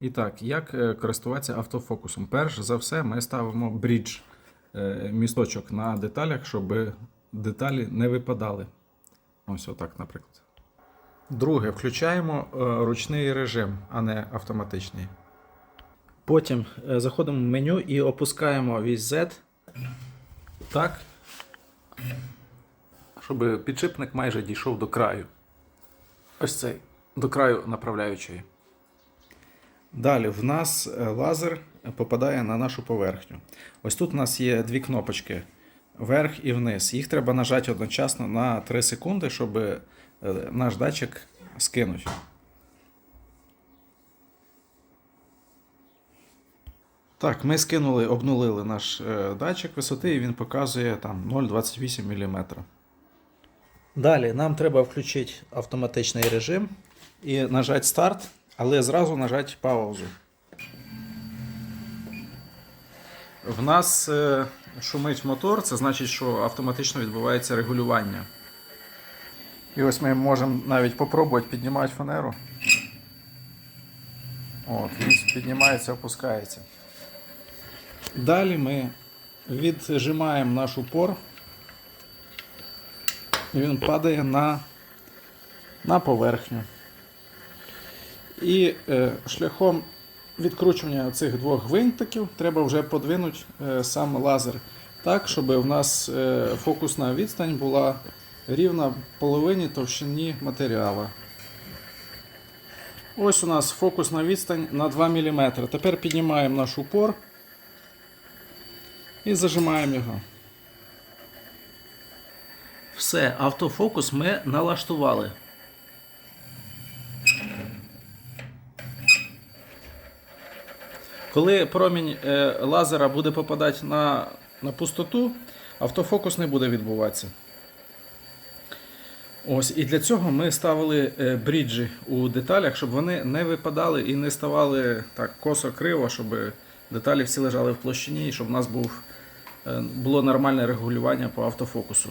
І так, як е, користуватися автофокусом? Перш за все, ми ставимо брідж е, місточок на деталях, щоб деталі не випадали. Ось отак, наприклад. Друге, включаємо е, ручний режим, а не автоматичний. Потім заходимо в меню і опускаємо вісь Z так, щоб підшипник майже дійшов до краю. Ось цей, до краю направляючої. Далі в нас е, лазер попадає на нашу поверхню. Ось тут у нас є дві кнопочки вверх і вниз. Їх треба нажати одночасно на 3 секунди, щоб е, наш датчик скинути. Так, ми скинули, обнулили наш е, датчик висоти і він показує там 0,28 мм. Далі нам треба включити автоматичний режим і нажати старт, але зразу нажати паузу. В нас е, шумить мотор, це значить, що автоматично відбувається регулювання. І ось ми можемо навіть попробувати піднімати фанеру. От, він піднімається, опускається. Далі ми віджимаємо наш упор. І він падає на, на поверхню. І е, шляхом відкручування цих двох гвинтиків треба вже подвинути е, сам лазер так, щоб у нас е, фокусна відстань була рівна половині товщині матеріалу. Ось у нас фокусна відстань на 2 мм. Тепер піднімаємо наш упор і зажимаємо його. Все, автофокус ми налаштували. Коли промінь е, лазера буде попадати на, на пустоту, автофокус не буде відбуватися. Ось, і для цього ми ставили е, бріджі у деталях, щоб вони не випадали і не ставали так косо-криво, щоб деталі всі лежали в площині і щоб у нас був, е, було нормальне регулювання по автофокусу.